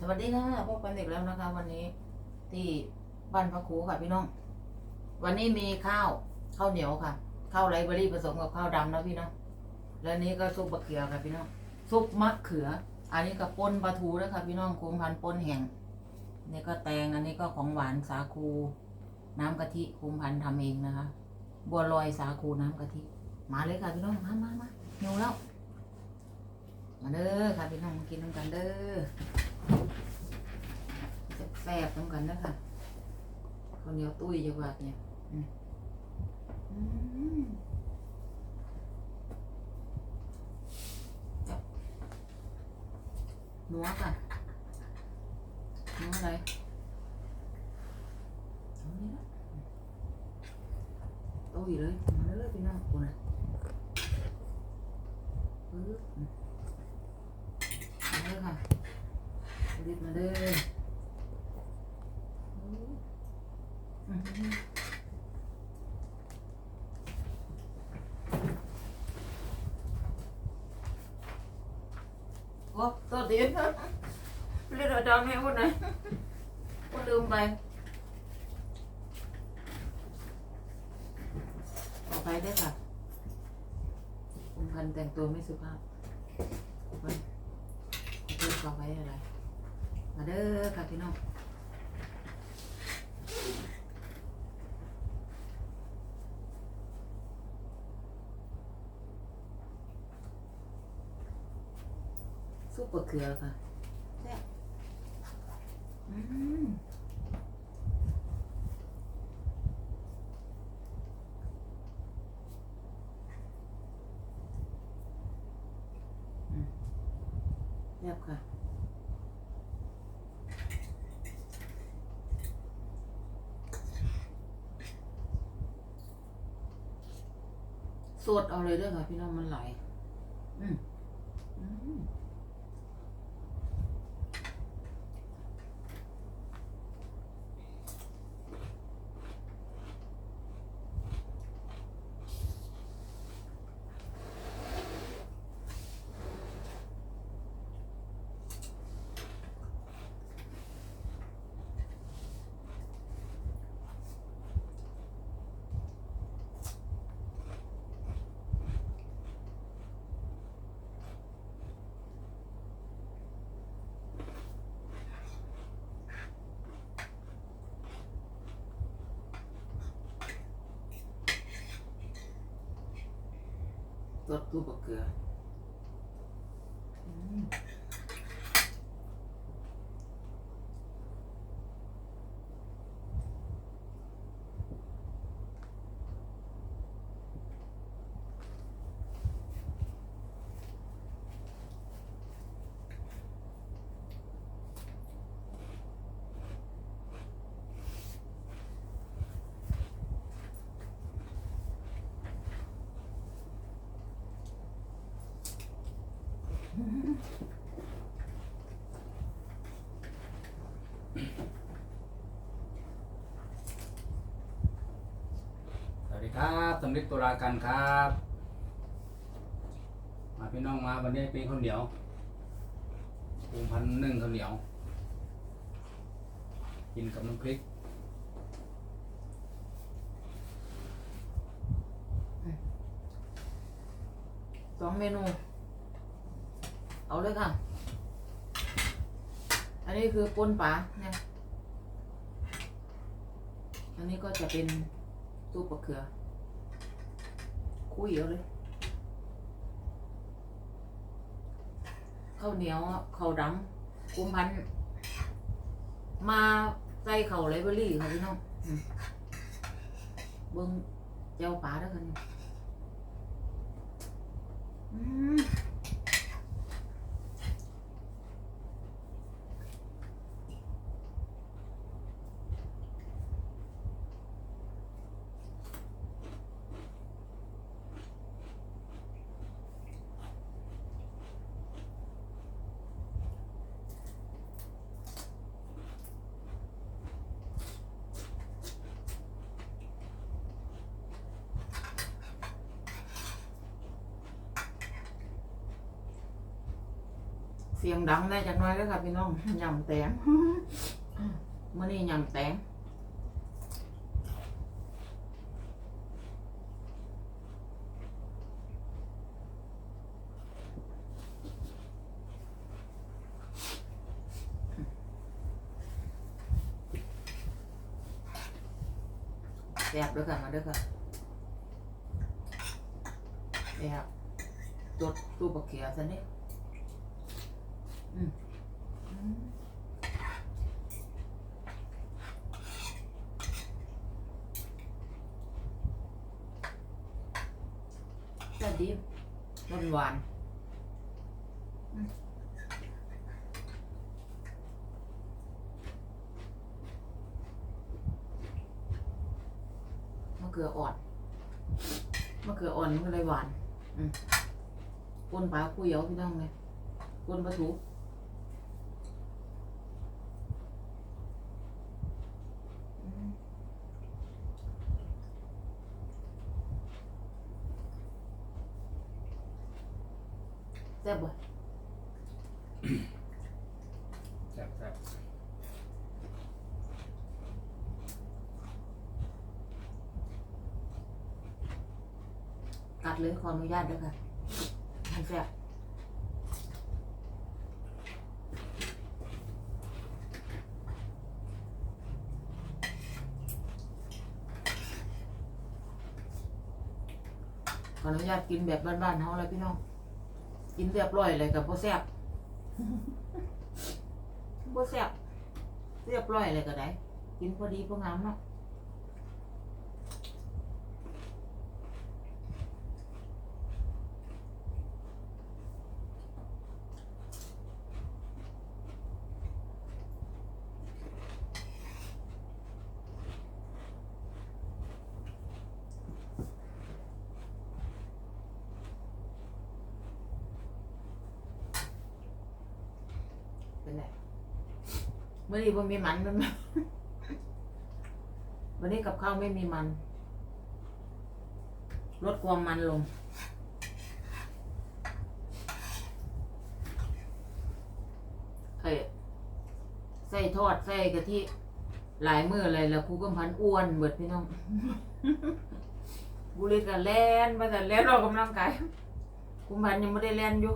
สวัสดีค่ะพบกันอีกแล้วนะคะ วันนี้ที่บ้านพระครูค่ะพี่น้อง วันนี้มีข้าวข้าวเหนียวค่ะข้าวไรเบอรี่ผสมกับข้าวดำนะพี่น้องแล้วนี้ก็ซุปมะเขือค่ะพี่น้องซุปมะเขือ อันนี้ก็ปนปลาทูด้วยค่ะพี่น้องคุมพันปนแห้งนี่ก็แตงอันนี้ก็ของหวานสาคู น้ำกะทิคุมพันธุ์ทำเองนะคะ บัวลอยสาคูน้ำกะทิมาเลยค่ะพี่น้องมามามาหิวแล้วมาเด้อค่ะพี่น้องกินน้ำกันเด้อ แซ่บๆน้ำกันนะคะข้าวเหนียวตุ้ยจังหวัดเนี่ยอืมอืมจับนัวค่ะนัวอะไรเอานี่ละตุ้ยเลยมาเลยพี่น้องกูนะปึ๊บอืมมาเลยค่ะรีบมาเลยอืมอืม โอ้ตัวดีนเรียกอาจารย์แม่คนไหนคนลืมไปออกไปได้ค่ะคุณพันแต่งตัวไม่สุภาพขอบคุณขอบคุณขอไปอะไร มาเด้อค่ะพี่น้อง ซุปมะเขือค่ะแซ่บอืมอืมแซ่บค่ะสดเอาเลยเด้วยค่ะพี่น้องมันไหล รสตู้ สวัสดีครับสำลิดตุลากันครับ มาพี่น้องมาวันนี้เป็นข้าวเหนียวปูพันหนึ่งข้าวเหนียว กินกับน้ำพริกสองเมนู เอาเลยค่ะ อันนี้คือปนปลาเนี่ย อันนี้ก็จะเป็นซุปมะเขือ คุยเอาเลย ข้าวเหนียวข้าวดำกุมพัน มาใส่ข้าไรเบอรี่ค่ะพี่น้องเบิ้งเจ้าปลาแล้วกันนี่อืม สียงดังได้จักหน้อยแล้วค่ะพี่น้องยำแตงมื่อนี้ยำแตงแซ่บด้วยค่ะมาด้วยค่ะแซ่บจดตู้บักเขียซะนี่ อืมอืมแซ่บดีหวานหวานมมะเขืออ่อนมะเขืออ่อนมันก็เลยหวาน อืมปนปลาคุยเอาพี่น้องเลยปนปลาทู ซ่บบ่แซ่บแซ่บกัดเลยขออนุญาตด้วยค่ะมันแซ่บขออนุญาตกินแบบบ้านๆเฮาเลยพี่น้อง กินเรียบร้อยเลยกับบ่แซ่บบ่แซ่บเรียบร้อยเลยก็ได้ กินพอดีพองามเนาะ เมื่อนี้ผมมีมันมันวันนี้กับข้าวไม่มีมัน ลดความมันลงเอ้ยใส่ทอดใส่กะทิหลายมืออะไรแล้วครูกำพันอ้วนเบิดพี่น้องบุรีกับแล่นมาแต่แล่นออกกำลังกายคุมพันยังไม่ได้แล่นอยู่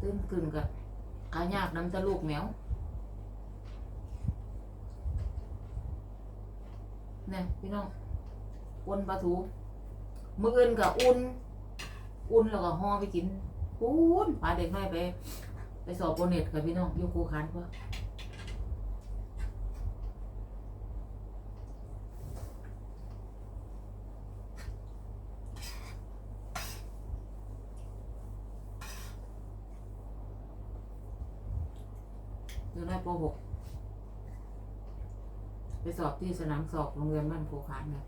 ตื่นขึ้นกับ ขายากน้ำตะลูกแมวเนี่ยพี่น้องอุ่นปลาทูมืออื่นกับอุ่น อุ่นแล้วก็ห่อไปกินอุ่นพาเด็กน้อยไป ไปสอบโปรเน็ตกับพี่น้องอยูครูคันเพื่อ เด็กน้ป .6 ไปสอบที่สนามสอบโรงเรียนบ้านโพคานเนี่ย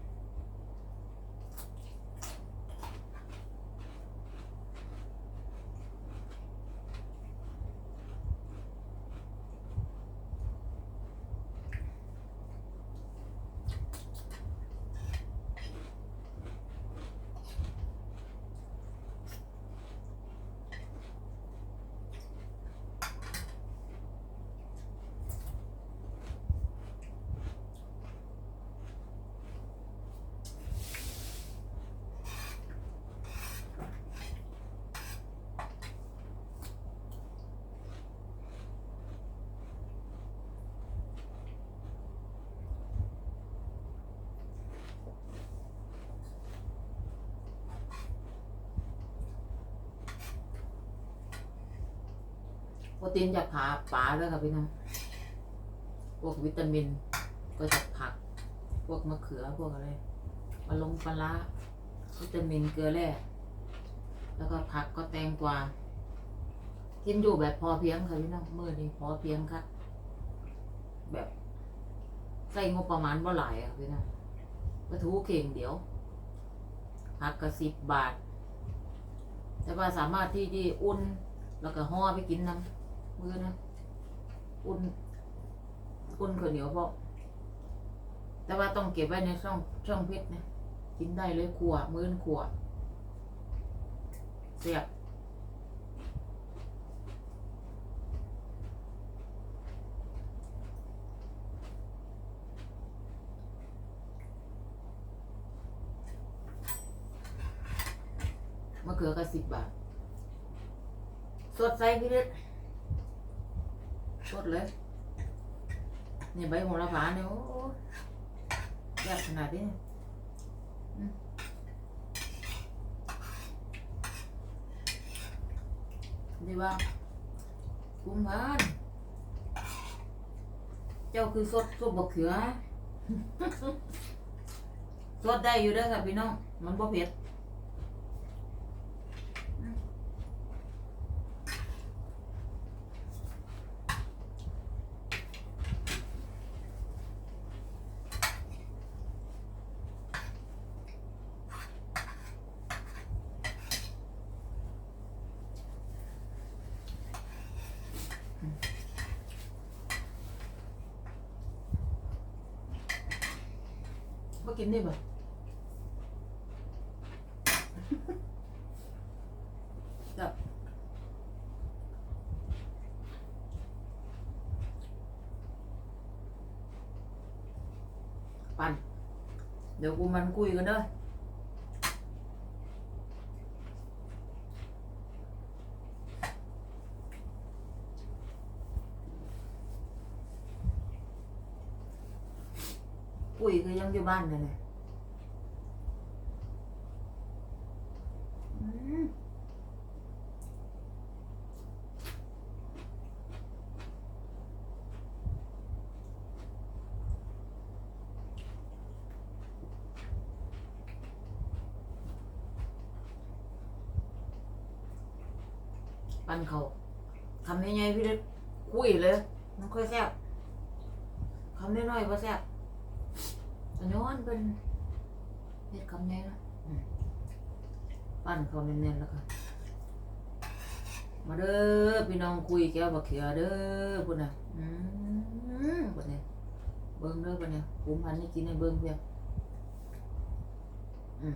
โปรตีนจากขาปลาด้วยค่ะพี่น้องพวกวิตามิน ก็จากผัก พวกมะเขือพวกอะไรปลาลงปลาวิตามินเกลือแร่แล้วก็ผักก็แตงกวากินอยู่แบบพอเพียงค่ะพี่น้องเมื่อนี้พอเพียงค่ะ แบบใส่งบประมาณบ่หลายอะพี่น้องปลาทูเข่งเดียวผักก็สิบบาท แต่ว่าสามารถที่ที่อุ่นแล้วก็ห่อไปกินน้ำ มือนะอุ่นอุ่นข้าวเหนียวพอแต่ว่าต้องเก็บไว้ในช่องช่องเพชรนะกินได้เลยขวมื้อนขวเสียบมะเขือก็สิบบาท สดใสพี่เล็ก สดเลยเนี่ยใบโหระพาเนี่ยโอ้แซ่บขนาดนี้ดีว่าคุ้มพันเจ้าคือสดสดบกเขือสดได้อยู่เด้อค่ะพี่น้อง มันบ่เผ็ด บ่กินได้บ่จับปั่น เดี๋ยวกูมันคุยกันเด้อ คุยคือยังอยู่บ้านเลยเนี่ยอืม ปั้นเขาทำยังไงพี่เล็กคุยเลยมันค่อยแซ่บคำน้อยๆว่าแซ่บ อันย้อนเป็นเฮ็ดคำนี้นะอืมปั้นเขาเน้นๆแล้วก็มาเด้อพี่น้องคุยแก้วบักเขียเด้อพุ่นน่ะอืมพุ่นเนี่ยเบิ่งเด้อพุ่นเนี่ยภูมิพันธุ์นี่กินให้เบิ่งเพียงอืม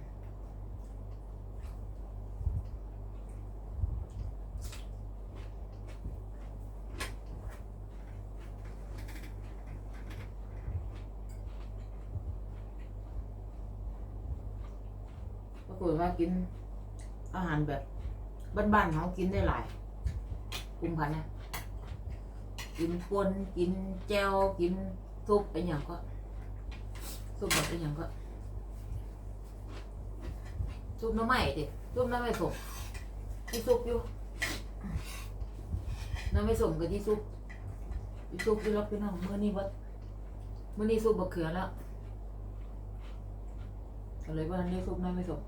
ปรากฏ ว่ากิน อาหารแบบบ้านๆเขากินได้หลายกุมพันนะกินปนกินแจวกินซุปเป็นอย่างก็ซุปแบบเป็นอย่างก็ซุปน้ำไม้ดิซุปน้ำไม้สมที่ซุปอยู่น้ำไม้สมกับที่ซุปที่ซุปที่เราไปนั่งเมื่อนี้วัดเมื่อนี้ซุปบะเขือแล้วอะไรว่านี่ซุปน้ำไม้สม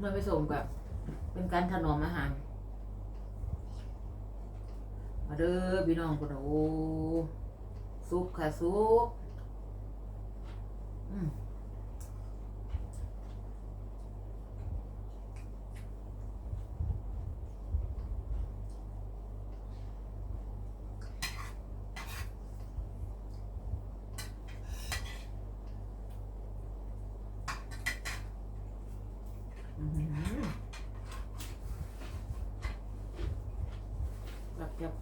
เมื่อไปส่งแบบ เป็นการถนอมอาหาร มาเด้อพี่น้องคนโอ้ซุปค่ะซุปอืมอื้อหือแบบแบบ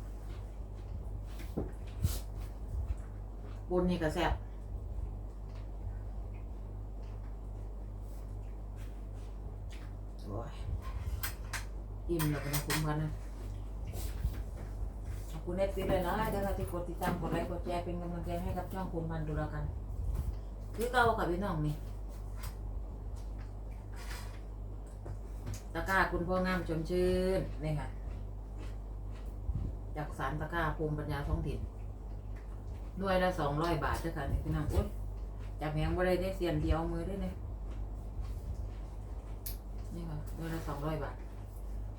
บ นี่ก็แซ่บโอ้ยอิ่มแล้วก็นะคุ้มกันนะขอบคุณเอฟซีเลยนะเดี๋ยวเราที่กดติดตามกดไลค์กดแชร์เป็นกำลังใจให้กับช่องคุ้มกันดูแลกันคือเก่ากับพี่น้องนี่ตะกร้าคุณพ่องามชมชื่นนี่ค่ะจากสารตะกร้าภูมิปัญญาท้องถิ่น หน่วยละสองร้อยบาทเจ้าค่ะนี่พี่น้องอุ้ยจับแหงบ่ได้ได้เสียนเดียวมือได้เลยนี่ค่ะหน่วยละสองร้อยบาท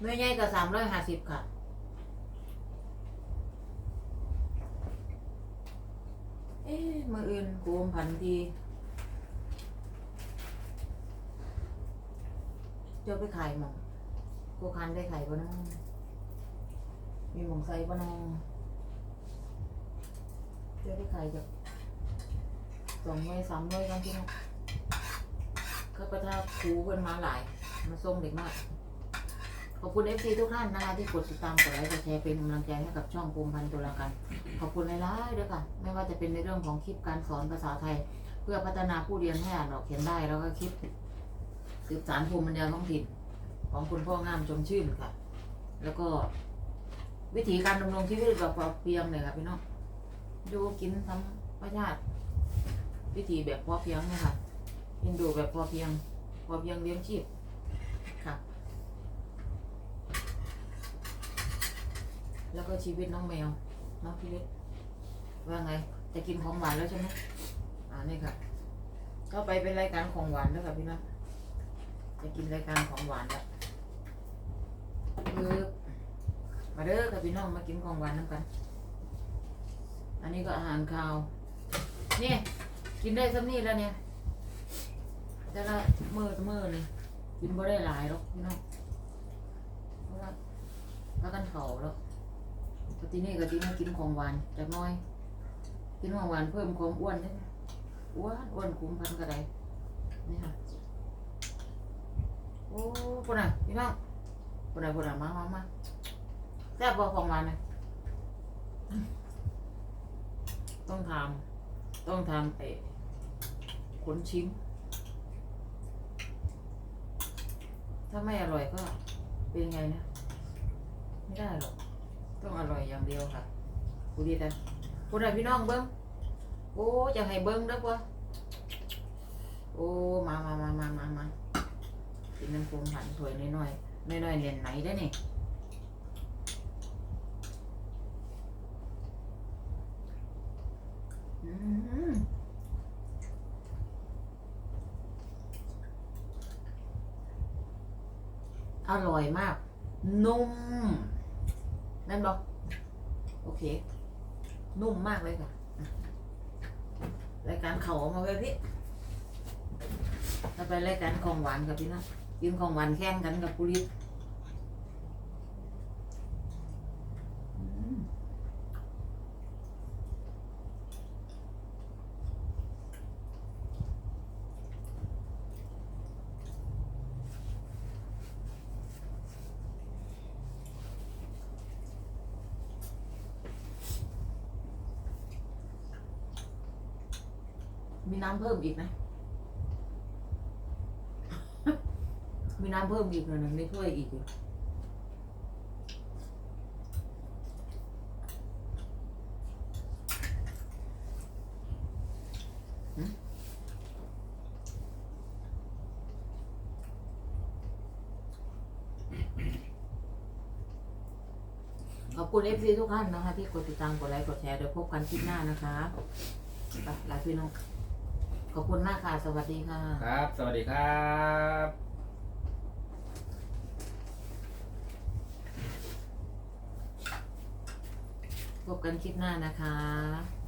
หน่วยใหญ่ก็สามร้อยห้าสิบค่ะเอ๊ะมืออื่นโกมพันธุ์ดีเจ้าไปขายหมองกูคันได้ขายปะน้องมีหมองใส่ปะน้อง เจ้าไปขายจากสองร้อยสามร้อยกันพี่น้องก็ประทับครูเพิ่นมาหลาย มาส่งเด็กน้อยขอบคุณเอฟซีทุกท่านนะคะที่กดติดตามกดไลค์กดแชร์เป็นกำลังใจให้กับช่องภูมิพันธ์ตุลาการขอบคุณหลายๆด้วยค่ะ ไม่ว่าจะเป็นในเรื่องของคลิปการสอนภาษาไทย เพื่อพัฒนาผู้เรียนให้อ่านออกเขียนได้แล้วก็คลิปสืบสารภูมิปัญญาท้องถิ่นของคุณพ่องามชมชื่นค่ะ แล้วก็วิถีการดำรงชีวิตแบบพอเพียงเลยค่ะพี่น้อง อยู่กินธรรมชาติวิถีแบบพอเพียงนะคะยินดูแบบพอเพียง พอเพียงเลี้ยงชีพค่ะ แล้วก็ชีวิตน้องแมวน้องพี่เล็กว่าไงจะกินของหวานแล้วใช่ไหมอ่านี่ค่ะ ก็ไปเป็นรายการของหวานแล้วค่ะพี่น้องจะกินรายการของหวานแล้วคือมาเด้อค่ะพี่น้องมากินของหวานน้ำกัน อันนี้ก็อาหารคาวนี่กินได้สักนี่แล้วเนี่ยแต่ละมือมือนี่กินบ่ได้หลายหรอกพี่น้องเพราะว่าถ้ากันเผาแล้วปทีนี้ก็ทีนี้กินของหวานจากน้อย กินของหวานเพิ่มความอ้วนได้อ้วนอ้วนคุ้มพันกระไดนี่ค่ะโอ้ปุ่นอะพี่น้องปุ่นอะปุ่นอะมามามาแซ่บบ่ของหวานนะ ต้องทำต้องทำเออขนชิม ถ้าไม่อร่อยก็เป็นไงนะ ไม่ได้หรอก ต้องอร่อยอย่างเดียวค่ะกูดีแต่กูได้พี่น้องเบิ้งโอ้จะให้เบิ้งด้อปะโอ้ มามามามามามากินน้ำปรุงหันถ้วยน้อยๆน้อยๆเนียนไหนได้อนี่อื อร่อยมาก นุ่มนั่นบอกโอเค นุ่มมากเลยค่ะรายการเขาออกมาไว้พี่ถ้าไปรายการของหวานกับพี่นะกินของหวานแข่งกันกับปุริ มีน้ำเพิ่มอีกไหมมีน้ำเพิ่มอีกหน่อยหนึ่งในถ้วยอีกอยู่ขอบคุณเอฟซีทุกท่านนะคะ ที่กดติดตามกดไลค์กดแชร์เดี๋ยวพบกันคลิปหน้านะคะไปลาพี่น้อง ขอบคุณมากค่ะ สวัสดีค่ะ ครับ สวัสดีครับพบกันคลิปหน้านะคะ